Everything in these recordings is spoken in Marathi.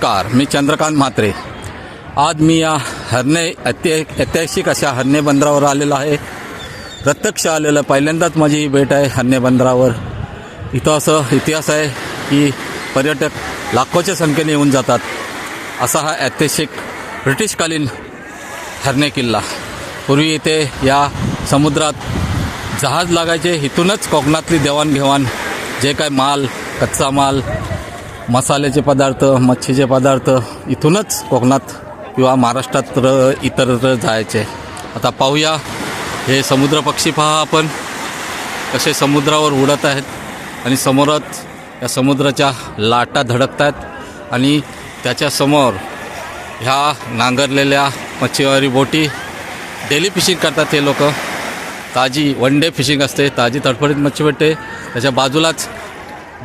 नमस्कार मी चंद्रकांत म्हात्रे. आज मी या हरणे ऐति ऐतिहासिक अशा हरणे बंदरावर आलेलो आहे. प्रत्यक्ष आलेलं पहिल्यांदाच माझी ही भेट आहे हरणे बंदरावर. इथं असं इतिहास आहे की पर्यटक लाखोच्या संख्येने येऊन जातात. असा हा ऐतिहासिक ब्रिटिशकालीन हरणे किल्ला. पूर्वी इथे या समुद्रात जहाज लागायचे इथूनच कोकणातली देवाणघेवाण जे काय माल कच्चा माल मसाल्याचे पदार्थ मच्छीचे पदार्थ इथूनच कोकणात किंवा महाराष्ट्रात र- इतर जायचे. आता पाहूया. हे समुद्र पक्षी पहा आपण. कसे समुद्रावर उडत आहेत आणि समोरच या समुद्राच्या लाटा धडकत आहेत आणि त्याच्यासमोर ह्या नांगरलेल्या मच्छीवारी बोटी. डेली फिशिंग करतात हे लोक. ताजी वन डे फिशिंग असते. ताजी तडफडीत मच्छी भेटते. त्याच्या बाजूलाच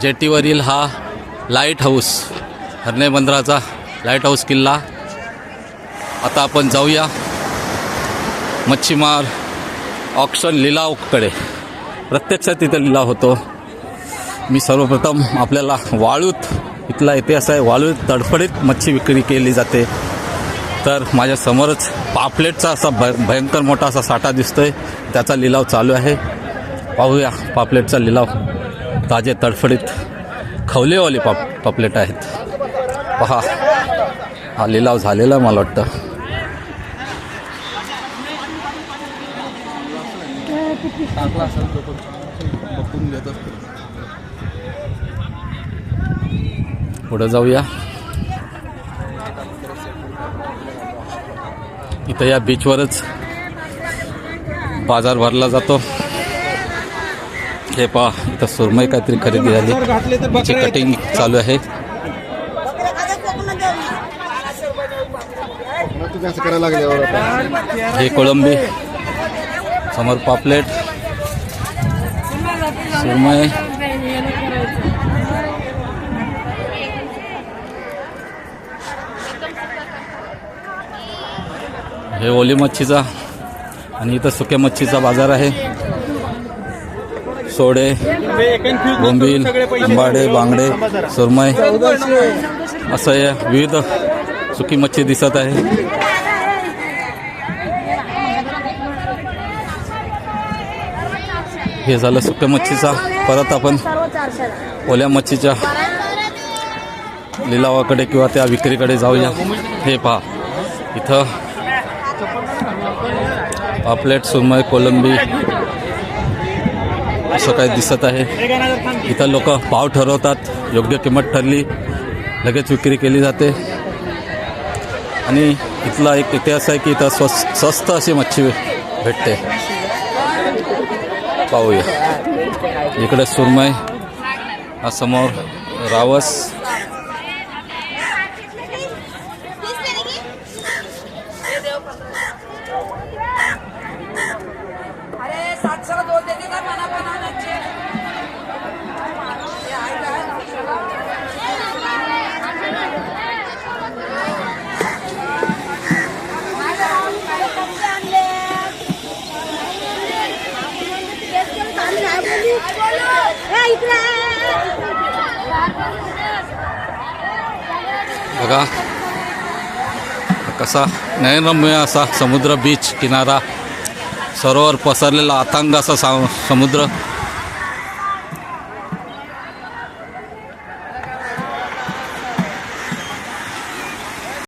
जेटीवरील हा लाइट हाऊस हरणे बंदराचा लाइट हाऊस किल्ला. आता आपण जाऊया मच्छीमार ऑक्शन लिलावकडे. प्रत्यक्षात तिथं लिलाव होतो. मी सर्वप्रथम आपल्याला वाळूत इथला इतिहास आहे वाळूत तडफडीत मच्छी विक्री केली जाते. तर माझ्यासमोरच पापलेटचा असा भ भयंकर मोठा असा साठा दिसतोय. त्याचा लिलाव चालू आहे. पाहूया पापलेटचा लिलाव ताजे तडफडीत खवलेवाले पाप पापलेट आहेत. पहा हा लिलाव झालेला मला वाटतं. पुढं जाऊया. इथं या बीचवरच बाजार भरला जातो. हे पहा इथं सुरमई काहीतरी खरेदी झाली. त्याची कटिंग चालू आहे. हे कोळंबी समोर पापलेट सुरमई. हे ओली मच्छीचा आणि इथं सुक्या मच्छीचा बाजार आहे. सोडे बोंबील आंबाडे बांगडे सुरमई. असं या विविध सुकी मच्छी दिसत आहे. हे झालं सुक्या मच्छीचा. परत आपण ओल्या मच्छीच्या लिलावाकडे किंवा त्या विक्रीकडे जाऊया. हे पहा. इथं पापलेट सुरमई कोलंबी असं काही दिसत आहे. इथं लोक पाव ठरवतात. योग्य किंमत ठरली. लगेच विक्री केली जाते. आणि इथला एक इतिहास आहे की इथं स्वस् स्वस्त अशी मच्छी भेटते. पाहूया. इकडे सुरमय हा समोर रावस. बघा. कसा नयनरम्य असा समुद्र बीच किनारा. सरोवर पसरलेला अथांग असा सा समुद्र.